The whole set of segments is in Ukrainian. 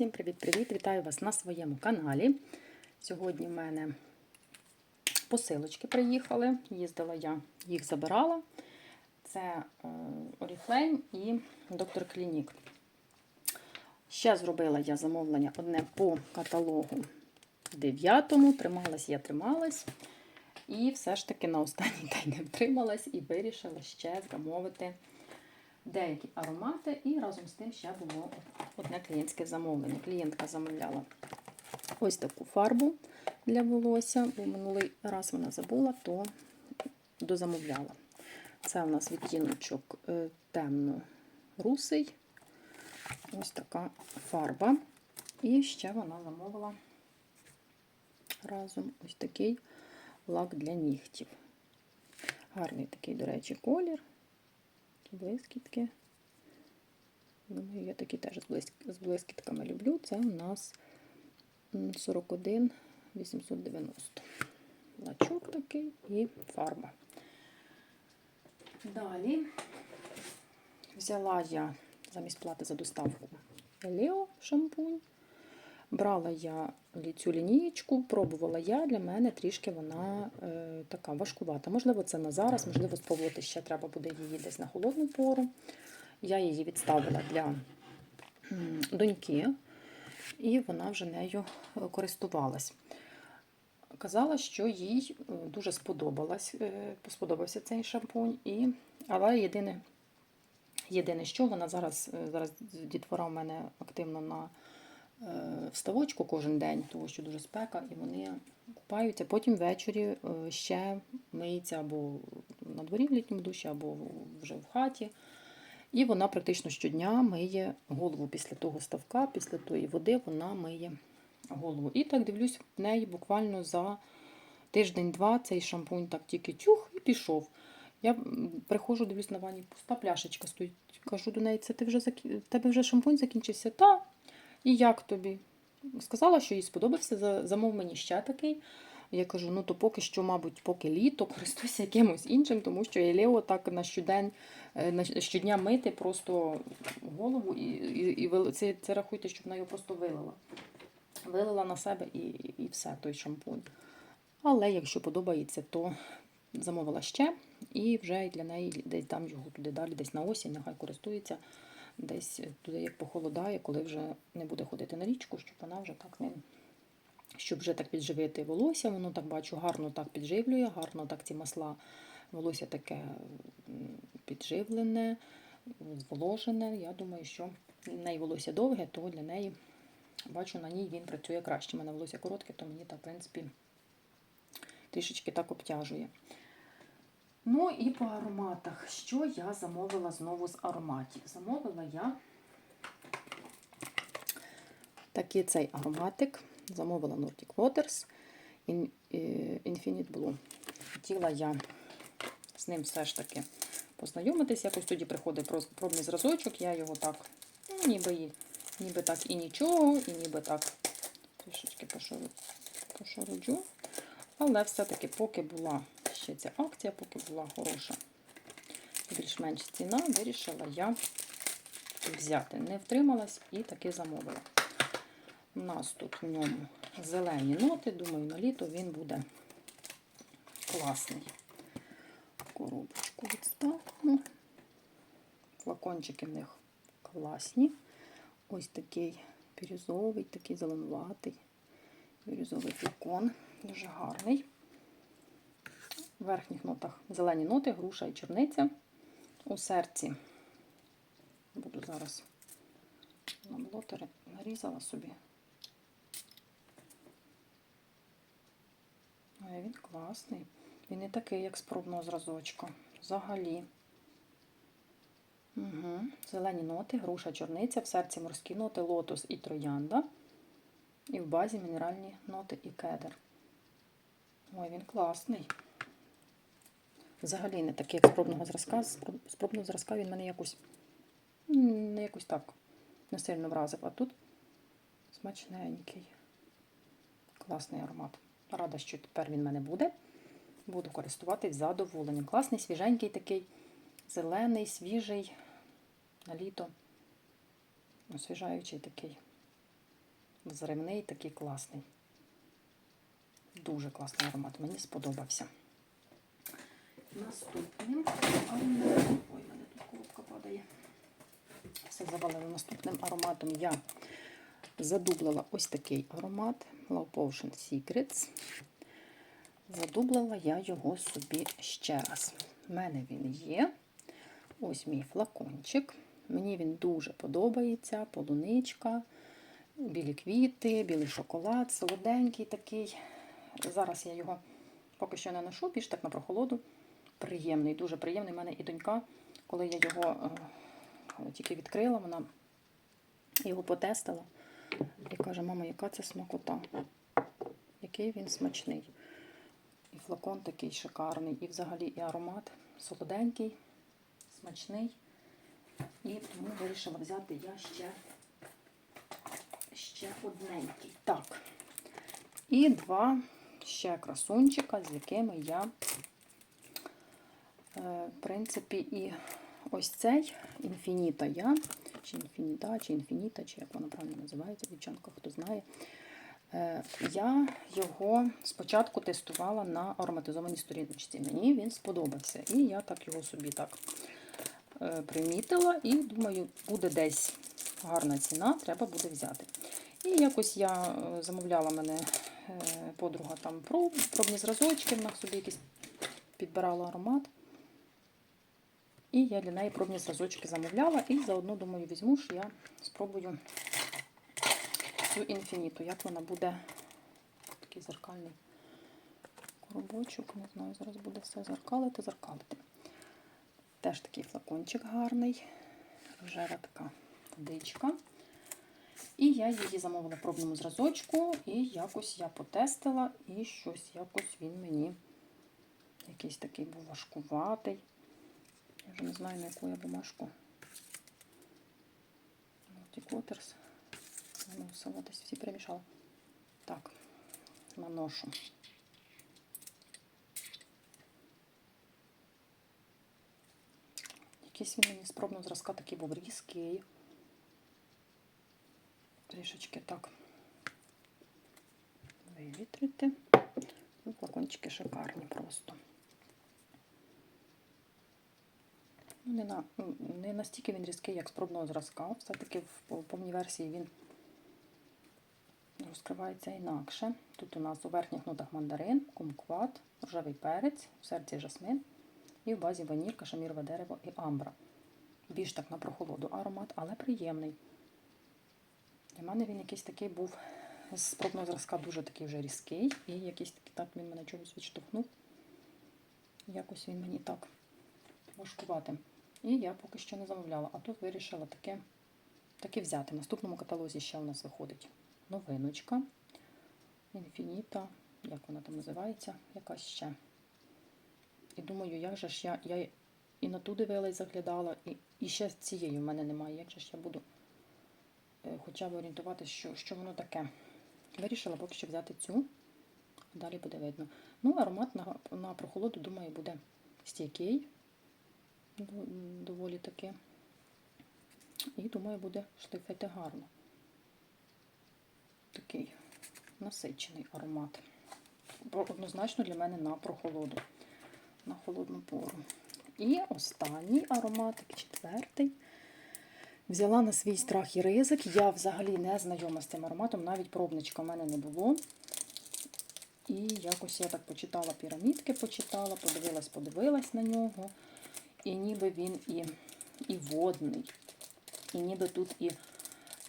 Всім привіт-привіт! Вітаю вас на своєму каналі. Сьогодні в мене посилочки приїхали. Їздила я, їх забирала. Це е, Oriflame і Доктор Клінік. Ще зробила я замовлення одне по каталогу 9. Трималась я трималась. І все ж таки на останній день не втрималась і вирішила ще замовити деякі аромати, і разом з тим ще було одне клієнтське замовлення. Клієнтка замовляла ось таку фарбу для волосся, бо минулий раз вона забула, то дозамовляла. Це у нас відтіночок е, темно-русий. Ось така фарба. І ще вона замовила разом ось такий лак для нігтів. Гарний такий, до речі, колір блискітки. Думаю, я такі теж з блискітками люблю. Це у нас 41 890. Лачок такий і фарба. Далі взяла я замість плати за доставку Елео шампунь. Брала я цю лінієчку, пробувала я, для мене трішки вона е, така важкувата. Можливо, це на зараз, можливо, спробувати ще треба буде її десь на холодну пору. Я її відставила для доньки, і вона вже нею користувалась. Казала, що їй дуже сподобалась, е, сподобався цей шампунь, і, але єдине, єдине, що вона зараз, е, зараз дітвора в мене активно на вставочку кожен день, тому що дуже спека, і вони купаються. Потім ввечері ще миється або на дворі в літньому душі, або вже в хаті. І вона практично щодня миє голову після того ставка, після тої води вона миє голову. І так дивлюсь, в неї буквально за тиждень-два цей шампунь так тільки тюх і пішов. Я приходжу, дивлюсь на ванні, пуста пляшечка стоїть. Кажу до неї, це ти вже тебе вже шампунь закінчився? Та, і як тобі? Сказала, що їй сподобався, замов мені ще такий. Я кажу, ну то поки що, мабуть, поки літо, користуйся якимось іншим, тому що Елео так на щодень, на щодня мити просто голову, і і, і це, це рахуйте, щоб вона його просто вилила. Вилила на себе і, і все, той шампунь. Але якщо подобається, то замовила ще і вже для неї десь дам його туди далі, десь на осінь, нехай користується десь туди, як похолодає, коли вже не буде ходити на річку, щоб вона вже так не. Щоб вже так підживити волосся, воно так бачу, гарно так підживлює, гарно так ці масла волосся таке підживлене, зволожене. Я думаю, що в неї волосся довге, то для неї, бачу, на ній він працює краще. У мене волосся коротке, то мені так, в принципі, трішечки так обтяжує. Ну і по ароматах. Що я замовила знову з ароматів? Замовила я такий цей ароматик. Замовила Nordic Waters Infinite Blue. Хотіла я з ним все ж таки познайомитись. Якось тоді приходить пробний зразочок, я його так, ну, ніби ніби так і нічого, і ніби так трішечки пошаруджу. Але все-таки, поки була ще ця акція, поки була хороша, більш-менш ціна, вирішила я взяти. Не втрималась і таки замовила. У нас тут в ньому зелені ноти, думаю, на літо він буде класний. Коробочку відставимо. Флакончики в них класні. Ось такий бірюзовий, такий зеленуватий, бірюзовий флакон, дуже гарний. В верхніх нотах зелені ноти, груша і черниця. У серці буду зараз на блотери нарізала собі. Ой, він класний. Він не такий, як з пробного зразочка. Взагалі. Угу. Зелені ноти, груша, чорниця, в серці морські ноти, лотос і троянда. І в базі мінеральні ноти і кедр. Ой, він класний. Взагалі не такий, як з пробного зразка. З пробного зразка він мене якось не якось так не сильно вразив. А тут смачненький. Класний аромат. Рада, що тепер він в мене буде. Буду користуватись задоволенням. Класний, свіженький такий, зелений, свіжий, на літо. Освіжаючий такий взривний, такий класний. Дуже класний аромат, мені сподобався. Наступним. Ой, мене тут коробка падає. Все завалило наступним ароматом. Я задублила ось такий аромат Love Potion Secrets. Задублила я його собі ще раз. У мене він є. Ось мій флакончик. Мені він дуже подобається. Полуничка, білі квіти, білий шоколад, солоденький такий. Зараз я його поки що не ношу, більш так на прохолоду. Приємний, дуже приємний. У мене і донька, коли я його е, тільки відкрила, вона його потестила і каже, мама, яка це смакота, який він смачний. І флакон такий шикарний, і взагалі і аромат солоденький, смачний. І тому вирішила взяти я ще, ще одненький. Так. І два ще красунчика, з якими я, в принципі, і ось цей інфініта я, чи інфініта, чи інфініта, чи як вона правильно називається, дівчанка, хто знає. Е, Я його спочатку тестувала на ароматизованій сторіночці. Мені він сподобався. І я так його собі так е, примітила і думаю, буде десь гарна ціна, треба буде взяти. І якось я е, замовляла мене е, подруга там проб, пробні зразочки, вона собі якийсь підбирала аромат. І я для неї пробні зразочки замовляла. І заодно, думаю, візьму ж я спробую цю інфініту, як вона буде такий зеркальний коробочок. Не знаю, зараз буде все зеркалити, зеркалити. Теж такий флакончик гарний, рожева така водичка. І я її замовила в пробному зразочку, і якось я потестила, і щось якось він мені якийсь такий був важкуватий. Я вже не знаю, на яку я бумажку. Multi Waters. Наносила десь всі перемішала. Так, наношу. Якийсь він мені пробного зразка такий був різкий. Трішечки так вивітрити. Ну, флакончики шикарні просто. Ну, Не, на, не настільки він різкий, як з пробного зразка. Все-таки в повній версії він розкривається інакше. Тут у нас у верхніх нотах мандарин, кумкват, рожевий перець, в серці жасмин і в базі ваніль, кашемірове дерево і амбра. Більш так на прохолоду аромат, але приємний. Для мене він якийсь такий був з пробного зразка дуже такий вже різкий. І якийсь такий так він мене чогось відштовхнув. Якось він мені так важкувати. І я поки що не замовляла, а тут вирішила таке, таке взяти. В наступному каталозі ще у нас виходить новиночка. Інфініта, як вона там називається, якась ще. І думаю, як же ж я, я і на ту дивилась, заглядала, і, і ще цієї в мене немає. Як же ж я буду е, хоча б орієнтуватися, що, що воно таке. Вирішила поки що взяти цю, далі буде видно. Ну, аромат на, на прохолоду, думаю, буде стійкий, доволі таки. І думаю, буде шлифити гарно. Такий насичений аромат. Однозначно для мене на прохолоду, на холодну пору. І останній аромат, четвертий. Взяла на свій страх і ризик. Я взагалі не знайома з цим ароматом, навіть пробничка в мене не було. І якось я так почитала пірамідки, почитала, подивилась, подивилась на нього. І ніби він і і водний, і ніби тут і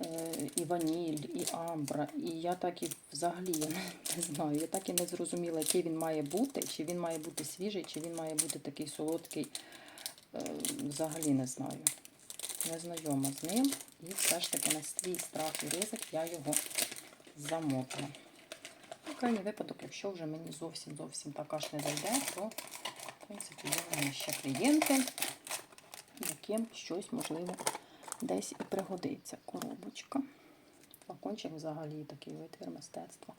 е, і ваніль, і амбра. І я так і взагалі я не, знаю, я так і не зрозуміла, який він має бути, чи він має бути свіжий, чи він має бути такий солодкий. Е, взагалі не знаю. Не знайома з ним. І все ж таки на свій страх і ризик я його замовила. На крайній випадок, якщо вже мені зовсім зовсім так аж не дойде, то принципі є в мене ще клієнти, яким щось можливо десь і пригодиться. Коробочка. Флакончик взагалі такий витвір мистецтва.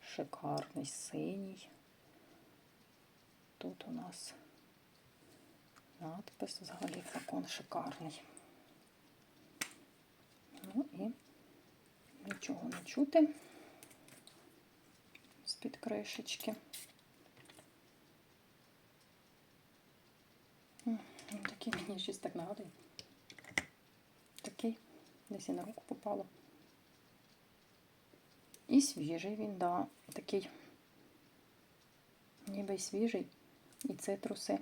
Шикарний, синій. Тут у нас надпис, взагалі флакон шикарний. Ну і нічого. не чути з-під кришечки. М, ну, Такий мені щось так нагадує. Такий, десь і на руку попало. І свіжий він, да, такий, ніби й свіжий, і цитруси.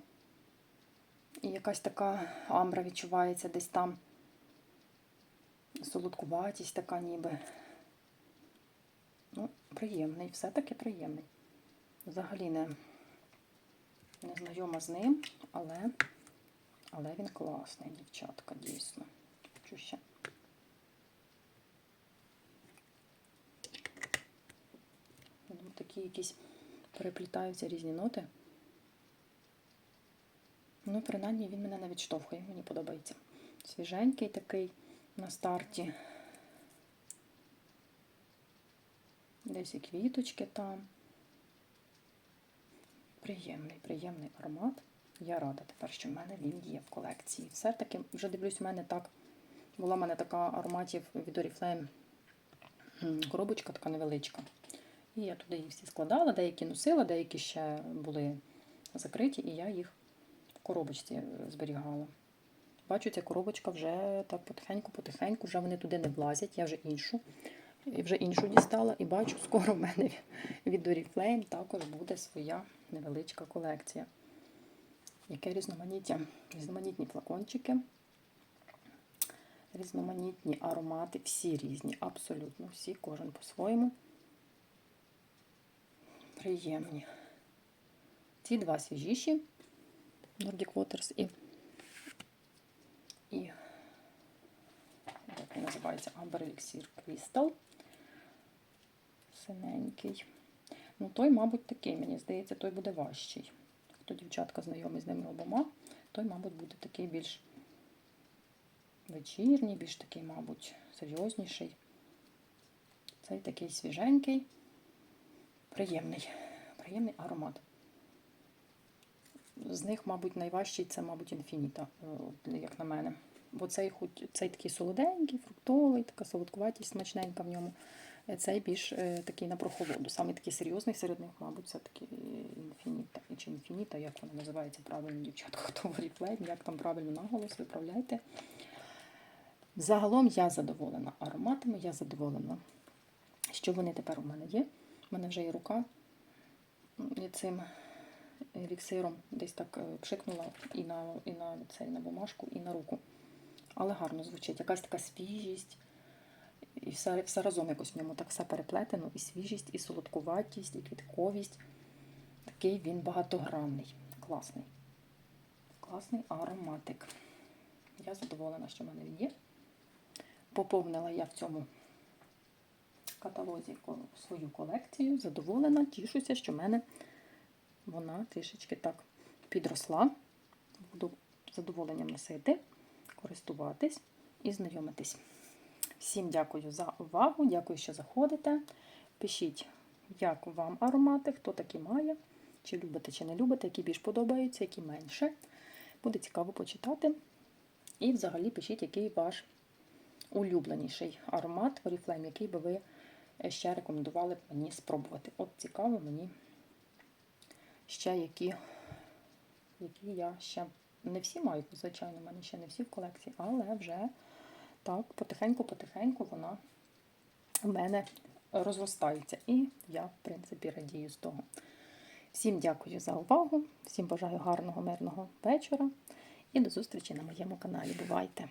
І якась така амбра відчувається десь там. Солодкуватість така ніби. Ну, приємний, все-таки приємний. Взагалі не, не знайома з ним, але, але він класний, дівчатка, дійсно. Хочу ще. Такі якісь переплітаються різні ноти. Ну, принаймні він мене не відштовхує, мені подобається. Свіженький такий на старті. Десь і квіточки там. Приємний, приємний аромат. Я рада тепер, що в мене він є в колекції. Все-таки вже дивлюсь, у мене так. Була в мене така ароматів від Oriflame коробочка така невеличка. І я туди їх всі складала, деякі носила, деякі ще були закриті, і я їх в коробочці зберігала. Бачу, ця коробочка вже так потихеньку-потихеньку, вже вони туди не влазять, я вже іншу. І вже іншу дістала, і бачу, скоро в мене від Oriflame також буде своя невеличка колекція. Яке різноманіття? Різноманітні флакончики, різноманітні аромати, всі різні, абсолютно всі, кожен по-своєму. Приємні. Ці два свіжіші Nordic Waters і, і як він називається Amber Elixir Crystal. Синенький. Ну, той, мабуть, такий, мені здається, той буде важчий. Хто дівчатка знайомий з ними обома, той, мабуть, буде такий більш вечірній, більш такий, мабуть, серйозніший. Цей такий свіженький, приємний, приємний аромат. З них, мабуть, найважчий це, мабуть, інфініта, як на мене. Бо цей, цей такий солоденький, фруктовий, така солодкуватість смачненька в ньому. Цей більш е, такий на прохолоду. Саме такий серйозний серед них, мабуть, це такий інфініта. Чи інфініта, як вона називається правильно, дівчатка, хто в Oriflame, як там правильно наголос, виправляйте. Загалом я задоволена ароматами, я задоволена, що вони тепер у мене є. У мене вже є рука цим еліксиром десь так е, пшикнула і на, і на, цей, на бумажку, і на руку. Але гарно звучить. Якась така свіжість. І все, все разом якось в ньому так все переплетено. І свіжість, і солодкуватість, і квітковість. Такий він багатогранний. Класний. Класний ароматик. Я задоволена, що в мене він є. Поповнила я в цьому каталозі свою колекцію. Задоволена, тішуся, що в мене вона трішечки так підросла. Буду задоволенням носити, користуватись і знайомитись. Всім дякую за увагу, дякую, що заходите. Пишіть, як вам аромати, хто такі має, чи любите, чи не любите, які більш подобаються, які менше. Буде цікаво почитати. І взагалі пишіть, який ваш улюбленіший аромат Oriflame, який би ви ще рекомендували б мені спробувати. От цікаво мені ще які, які я ще не всі маю, звичайно, в мене ще не всі в колекції, але вже так, потихеньку-потихеньку вона в мене розростається. І я, в принципі, радію з того. Всім дякую за увагу, всім бажаю гарного, мирного вечора і до зустрічі на моєму каналі. Бувайте!